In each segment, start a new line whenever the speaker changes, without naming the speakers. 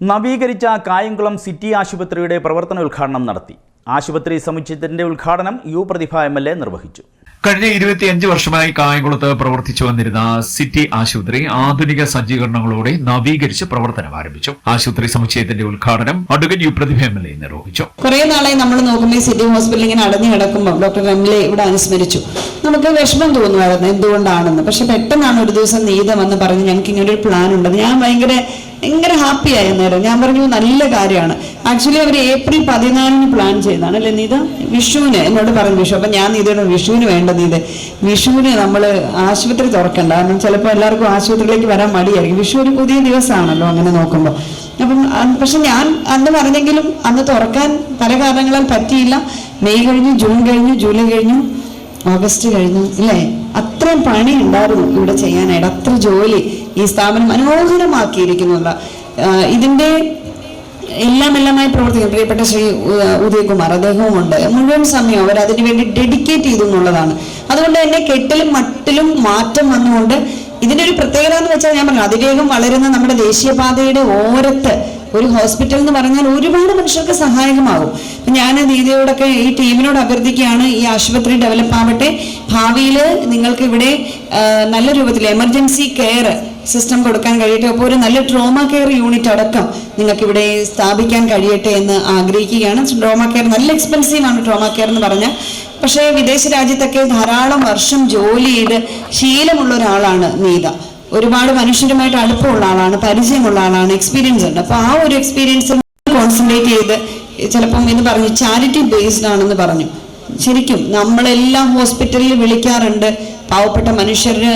നവീകരിച്ച കായംകുളം സിറ്റി ആശുപത്രിയുടെ പ്രവർത്തന ഉദ്ഘാടനം നടത്തി. ആശുപത്രി സമുച്ചയത്തിന്റെ ഉദ്ഘാടനം U Prathibha M L A നിർവഹിച്ചു.
കഴിഞ്ഞ ഇരുപത്തിയഞ്ച് വർഷമായി കായംകുളത്ത് പ്രവർത്തിച്ചു വന്നിരുന്ന സിറ്റി ആശുപത്രി ആധുനിക സജ്ജീകരണങ്ങളോടെ നവീകരിച്ച് പ്രവർത്തനം ആരംഭിച്ചു. ആശുപത്രി സമുച്ചയത്തിന്റെ ഉദ്ഘാടനം advocate U Prathibha M L A നിർവഹിച്ചു.
കുറെ നാളെ നമ്മൾ നോക്കുമ്പോൾ സിറ്റി ഹോസ്പിറ്റൽ ഇങ്ങനെ അടഞ്ഞു കിടക്കുമ്പോൾ ഡോക്ടർ എം എൽ എ ഇവിടെ അനുസ്മരിച്ചു. നമുക്ക് വിഷമം തോന്നുമായിരുന്നു എന്തുകൊണ്ടാണെന്ന്. പക്ഷെ പെട്ടെന്നാണ് ഒരു ദിവസം നീത വന്ന് പറഞ്ഞ് ഞങ്ങൾക്ക് ഇങ്ങനെ ഒരു പ്ലാൻ ഉണ്ടെന്ന് ഞാൻ ഭയങ്കര ഭയങ്കര ഹാപ്പി ആയി നേരം ഞാൻ പറഞ്ഞു നല്ല കാര്യമാണ്. ആക്ച്വലി അവർ ഏപ്രിൽ പതിനാലിന് പ്ലാൻ ചെയ്തതാണ്. അല്ലെ നീത? വിഷുവിന്. എന്നോട് പറഞ്ഞു വിഷു. അപ്പൊ ഞാൻ നീതയുടെ വിഷുവിന് വേണ്ട നീത. വിഷുവിന് നമ്മൾ ആശുപത്രി തുറക്കണ്ട. കാരണം ചിലപ്പോൾ എല്ലാവർക്കും ആശുപത്രിയിലേക്ക് വരാൻ മടിയായിരിക്കും. വിഷു ഒരു പുതിയ ദിവസമാണല്ലോ അങ്ങനെ നോക്കുമ്പോൾ അപ്പം പക്ഷെ ഞാൻ അന്ന് പറഞ്ഞെങ്കിലും അന്ന് തുറക്കാൻ പല കാരണങ്ങളാൽ പറ്റിയില്ല. മെയ് കഴിഞ്ഞു ജൂൺ കഴിഞ്ഞു ജൂലൈ കഴിഞ്ഞു ഓഗസ്റ്റ് കഴിഞ്ഞു. ഇല്ലേ? അത്രയും പണി ഉണ്ടായിരുന്നു ഇവിടെ ചെയ്യാനായിട്ട്. അത്ര ജോലി. ഈ സ്ഥാപനം മനോഹരമാക്കിയിരിക്കുന്നുള്ള ഇതിന്റെ എല്ലാം എല്ലാമായി പ്രവർത്തിക്കും പ്രിയപ്പെട്ട ശ്രീ ഉദയകുമാർ അദ്ദേഹവും ഉണ്ട് മുഴുവൻ സമയം അവർ അതിനു വേണ്ടി ഡെഡിക്കേറ്റ് ചെയ്തു എന്നുള്ളതാണ്. അതുകൊണ്ട് തന്നെ കെട്ടിലും മട്ടിലും മാറ്റം വന്നുകൊണ്ട് ഇതിന്റെ ഒരു പ്രത്യേകത എന്ന് വെച്ചാൽ ഞാൻ പറഞ്ഞു അതിവേഗം വളരുന്ന നമ്മുടെ ദേശീയപാതയുടെ ഓരത്ത് ഒരു ഹോസ്പിറ്റൽ എന്ന് പറഞ്ഞാൽ ഒരുപാട് മനുഷ്യർക്ക് സഹായകമാകും. ഞാൻ ദീദിയോടൊക്കെ ഈ ടീമിനോട് അഭ്യർത്ഥിക്കുകയാണ് ഈ ആശുപത്രി ഡെവലപ്പ് ആവട്ടെ. ഭാവിയിൽ നിങ്ങൾക്ക് ഇവിടെ നല്ല രൂപത്തിൽ എമർജൻസി കെയർ സിസ്റ്റം കൊടുക്കാൻ കഴിയട്ടെ. അപ്പോൾ ഒരു നല്ല ട്രോമ കെയർ യൂണിറ്റ് അടക്കം നിങ്ങൾക്ക് ഇവിടെ സ്ഥാപിക്കാൻ കഴിയട്ടെ എന്ന് ആഗ്രഹിക്കുകയാണ്. ട്രോമ കെയർ നല്ല എക്സ്പെൻസീവ് ആണ് ട്രോമ കെയർ എന്ന് പറഞ്ഞാൽ. പക്ഷേ വിദേശ രാജ്യത്തൊക്കെ ധാരാളം വർഷം ജോലി ചെയ്ത് ശീലമുള്ള ഒരാളാണ് നീത. ഒരുപാട് മനുഷ്യരുമായിട്ട് അടുപ്പമുള്ള ആളാണ് പരിചയമുള്ള ആളാണ് എക്സ്പീരിയൻസ് ഉണ്ട്. അപ്പോൾ ആ ഒരു എക്സ്പീരിയൻസ് കോൺസെൻട്രേറ്റ് ചെയ്ത് ചിലപ്പം എന്ന് പറഞ്ഞു ചാരിറ്റി ബേസ്ഡ് ആണെന്ന് പറഞ്ഞു. ശരിക്കും നമ്മളെല്ലാം ഹോസ്പിറ്റലിൽ വിളിക്കാറുണ്ട്. പാവപ്പെട്ട മനുഷ്യരുടെ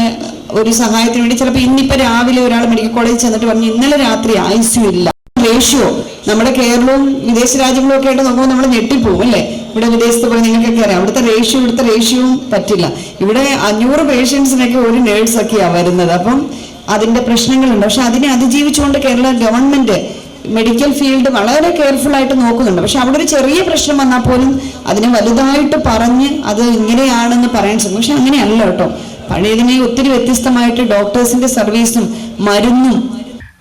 ഒരു സഹായത്തിന് വേണ്ടി ചിലപ്പോൾ ഇന്നിപ്പോൾ രാവിലെ ഒരാൾ മെഡിക്കൽ കോളേജിൽ ചെന്നിട്ട് പറഞ്ഞു ഇന്നലെ രാത്രി ഐസിയു ഇല്ല. റേഷ്യോ നമ്മുടെ കേരളവും വിദേശ രാജ്യങ്ങളും ഒക്കെ ആയിട്ട് നോക്കുമ്പോൾ നമ്മൾ ഞെട്ടിപ്പോവും അല്ലേ? ഇവിടെ വിദേശത്ത് പോയി നിങ്ങൾക്കൊക്കെ അറിയാം. അവിടുത്തെ റേഷ്യോ ഇവിടുത്തെ റേഷ്യോവും പറ്റില്ല. ഇവിടെ അഞ്ഞൂറ് പേഷ്യൻസിനൊക്കെ ഒരു നേഴ്സൊക്കെയാണ് വരുന്നത്. അപ്പം അതിന്റെ പ്രശ്നങ്ങളുണ്ട്. പക്ഷെ അതിനെ അതിജീവിച്ചുകൊണ്ട് കേരള ഗവൺമെന്റ് മെഡിക്കൽ ഫീൽഡ് വളരെ കെയർഫുൾ ആയിട്ട് നോക്കുന്നുണ്ട്. പക്ഷെ അവിടെ ഒരു ചെറിയ പ്രശ്നം വന്നാൽ പോലും അതിനെ വലുതായിട്ട് പറഞ്ഞ് അത് ഇങ്ങനെയാണെന്ന് പറയാൻ ശ്രമിക്കും. പക്ഷെ അങ്ങനെയല്ല കേട്ടോ. പഴയതിനെ ഒത്തിരി വ്യത്യസ്തമായിട്ട് ഡോക്ടേഴ്സിന്റെ സർവീസും മരുന്നും.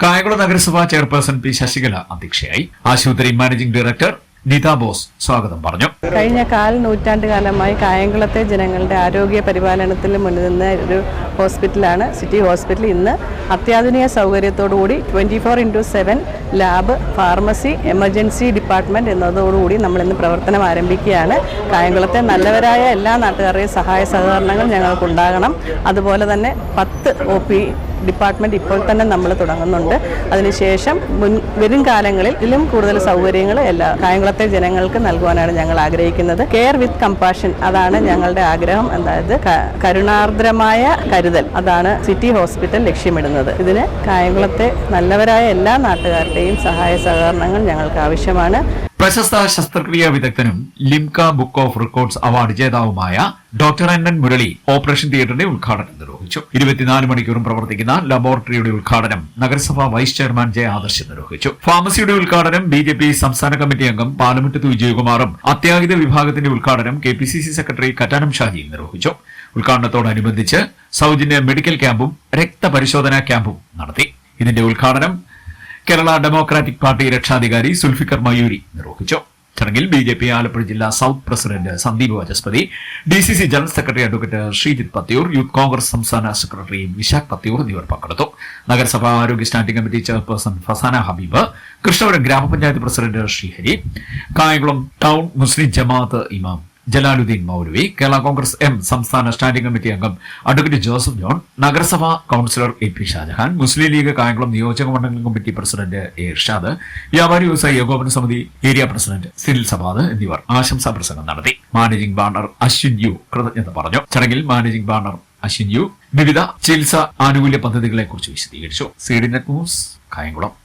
കായകുളം നഗരസഭാ ചെയർപേഴ്സൺ പി ശശികല അധ്യക്ഷയായി. ആശുപത്രി മാനേജിംഗ് ഡയറക്ടർ നിത ബോസ് സ്വാഗതം പറഞ്ഞു.
കഴിഞ്ഞ കാൽ നൂറ്റാണ്ട് കാലമായി കായംകുളത്തെ ജനങ്ങളുടെ ആരോഗ്യ പരിപാലനത്തിൽ മുന്നിൽ നിന്ന് ഒരു ഹോസ്പിറ്റലാണ് സിറ്റി ഹോസ്പിറ്റൽ ഇന്ന് അത്യാധുനിക സൗകര്യത്തോടുകൂടി twenty four into seven lab pharmacy emergency department എന്നതോടുകൂടി നമ്മളിന്ന് പ്രവർത്തനം ആരംഭിക്കുകയാണ്. കായംകുളത്തെ നല്ലവരായ എല്ലാ നാട്ടുകാരുടെയും സഹായ സഹകരണങ്ങൾ ഞങ്ങൾക്കുണ്ടാകണം. അതുപോലെ തന്നെ പത്ത് ഒ പി ഡിപ്പാർട്ട്മെന്റ് ഇപ്പോൾ തന്നെ നമ്മൾ തുടങ്ങുന്നുണ്ട്. അതിനുശേഷം മുൻ വരും കാലങ്ങളിൽ ഇതിലും കൂടുതൽ സൗകര്യങ്ങൾ എല്ലാ കായംകുളത്തെ ജനങ്ങൾക്ക് നൽകുവാനാണ് ഞങ്ങൾ ആഗ്രഹിക്കുന്നത്. കെയർ വിത്ത് കമ്പാഷൻ അതാണ് ഞങ്ങളുടെ ആഗ്രഹം. അതായത് കരുണാർദ്രമായ കരുതൽ അതാണ് സിറ്റി ഹോസ്പിറ്റൽ ലക്ഷ്യമിടുന്നത്. ഇതിന് കായംകുളത്തെ നല്ലവരായ എല്ലാ നാട്ടുകാരുടെയും സഹായ സഹകരണങ്ങൾ ഞങ്ങൾക്ക് ആവശ്യമാണ്.
പ്രശസ്ത ശസ്ത്രക്രിയാ വിദഗ്ധനും Limca book of records award ജേതാവുമായ doctor N N Murali operation തിയേറ്ററിന്റെ ഉദ്ഘാടനം നിർവഹിച്ചു. ഇരുപത്തിനാല് മണിക്കൂറും പ്രവർത്തിക്കുന്ന ലബോറട്ടറിയുടെ ഉദ്ഘാടനം നഗരസഭാ വൈസ് ചെയർമാൻ ജെ ആദർശ് നിർവഹിച്ചു. ഫാർമസിയുടെ ഉദ്ഘാടനം ബി ജെ പി സംസ്ഥാന കമ്മിറ്റി അംഗം പാലമുറ്റത്ത് വിജയകുമാറും അത്യാഹിത വിഭാഗത്തിന്റെ ഉദ്ഘാടനം K P C C secretary Kattanam ഷാജിയും നിർവഹിച്ചു. ഉദ്ഘാടനത്തോടനുബന്ധിച്ച് സൗജന്യ മെഡിക്കൽ ക്യാമ്പും രക്തപരിശോധനാ ക്യാമ്പും നടത്തി. ഇതിന്റെ ഉദ്ഘാടനം കേരള ഡെമോക്രാറ്റിക് പാർട്ടി രക്ഷാധികാരി സുൽഫിക്കർ മയൂരി നിർവഹിച്ചു. ചടങ്ങിൽ ബി ജെ പി ആലപ്പുഴ ജില്ലാ south president Sandeep Vachaspathi D C C general secretary advocate Sreejith Pathiyoor youth Congress സംസ്ഥാന സെക്രട്ടറി വിശാഖ് പത്തിയൂർ എന്നിവർ പങ്കെടുത്തു. നഗരസഭാ ആരോഗ്യ standing committee chairperson Fasana Habeeb Krishnapuram ഗ്രാമപഞ്ചായത്ത് president Sreehari Kayamkulam town Muslim ജമാഅത്ത് ഇമാം ജലാലുദ്ദീൻ മൗലവി കേരള കോൺഗ്രസ് എം സംസ്ഥാന സ്റ്റാൻഡിംഗ് കമ്മിറ്റി അംഗം അഡ്വക്കേറ്റ് ജോസഫ് ജോൺ നഗരസഭാ councillor A P Shajahan Muslim League Kayamkulam നിയോജക മണ്ഡലം കമ്മിറ്റി പ്രസിഡന്റ് എ ഇർഷാദ് വ്യാപാരി വ്യവസായി ഏകോപന സമിതി ഏരിയ പ്രസിഡന്റ് സിനിൽ സബാദ് എന്നിവർ ആശംസാ പ്രസംഗം നടത്തി. മാനേജിംഗ് ബാണർ അശ്വിൻ യു കൃതജ്ഞത പറഞ്ഞു. ചടങ്ങിൽ മാനേജിംഗ് ബാണർ അശ്വിൻ യു വിവിധ ചികിത്സാ ആനുകൂല്യ പദ്ധതികളെ കുറിച്ച് വിശദീകരിച്ചു സീഡി നെറ്റ് ന്യൂസ് കായംകുളം.